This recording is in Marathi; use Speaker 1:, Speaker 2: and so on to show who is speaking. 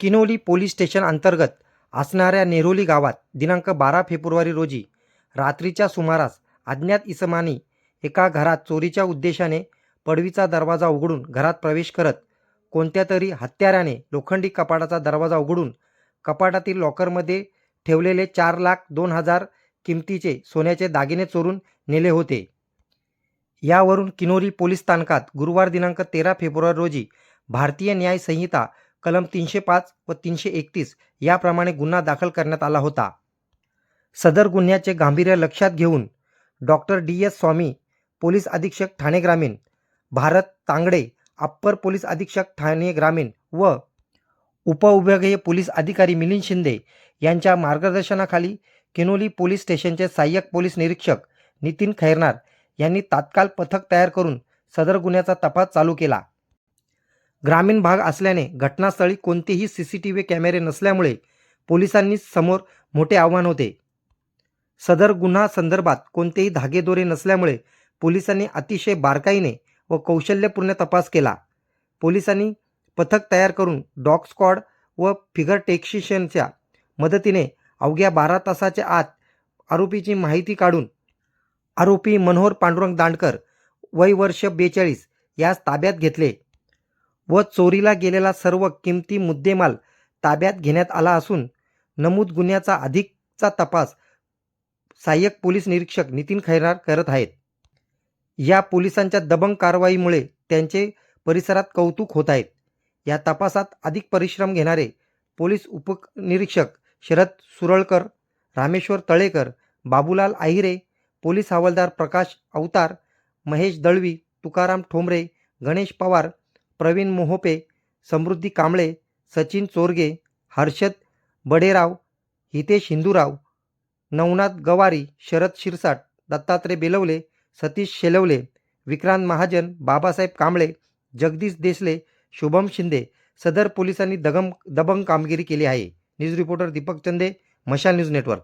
Speaker 1: किनोली पोलीस स्टेशन अंतर्गत असणाऱ्या नेरोली गावात दिनांक बारा फेब्रुवारी रोजी रात्रीच्या सुमारास अज्ञात इसमानी एका घरात चोरीच्या उद्देशाने पडवीचा दरवाजा उघडून घरात प्रवेश करत कोणत्या तरी हत्याराने लोखंडी कपाटाचा दरवाजा उघडून कपाटातील लॉकरमध्ये ठेवलेले चार लाख दोन हजार किमतीचे सोन्याचे दागिने चोरून नेले होते. यावरून किनोली पोलीस स्थानकात गुरुवार दिनांक तेरा फेब्रुवारी रोजी भारतीय न्याय संहिता कलम तीनशे पाच व तीनशे एकतीस याप्रमाणे गुन्हा दाखल करण्यात आला होता. सदर गुन्ह्याचे गांभीर्य लक्षात घेऊन doctor D S Swami police अधीक्षक ठाणे ग्रामीण भारत तांगडे अप्पर पोलीस अधीक्षक ठाणे ग्रामीण व उपविभागीय पोलीस अधिकारी मिलिंद शिंदे यांच्या मार्गदर्शनाखाली किनोली पोलीस स्टेशनचे सहाय्यक पोलीस निरीक्षक नितीन खैरनार यांनी तात्काळ पथक तयार करून सदर गुन्ह्याचा तपास चालू केला. ग्रामीण भाग असल्याने घटनास्थळी कोणतेही सी सी टी व्ही कॅमेरे नसल्यामुळे पोलिसांनी समोर मोठे आव्हान होते. सदर गुन्हा संदर्भात कोणतेही धागेदोरे नसल्यामुळे पोलिसांनी अतिशय बारकाईने व कौशल्यपूर्ण तपास केला. पोलिसांनी पथक तयार करून डॉग स्क्वॉड व फिगर टेक्शिशियनच्या मदतीने अवघ्या बारा तासाच्या आत आरोपीची माहिती काढून आरोपी मनोहर पांडुरंग दांडकर वय वर्ष बेचाळीस यास ताब्यात घेतले. व चोरीला गेलेला सर्व किमती मुद्देमाल ताब्यात घेण्यात आला असून नमूद गुन्ह्याचा अधिकचा तपास सहाय्यक पोलीस निरीक्षक नितीन खैरार करत आहेत. या पोलिसांच्या दबंग कारवाईमुळे त्यांचे परिसरात कौतुक होत आहेत या तपासात अधिक परिश्रम घेणारे पोलीस उपनिरीक्षक शरद सुरळकर रामेश्वर तळेकर बाबूलाल आहिरे पोलीस हवालदार प्रकाश अवतार महेश दळवी तुकाराम ठोंबरे गणेश पवार प्रवीण मोहोपे समृद्धी कांबळे सचिन चोरगे हर्षद बडेराव हितेश हिंदूराव नवनाथ गवारी शरद शिरसाट दत्तात्रय बेलवले सतीश शेलवले विक्रांत महाजन बाबासाहेब कांबळे जगदीश देसले शुभम शिंदे सदर पोलिसांनी दगम दबंग कामगिरी केली आहे. न्यूज रिपोर्टर दीपक चंदे मशाल न्यूज नेटवर्क.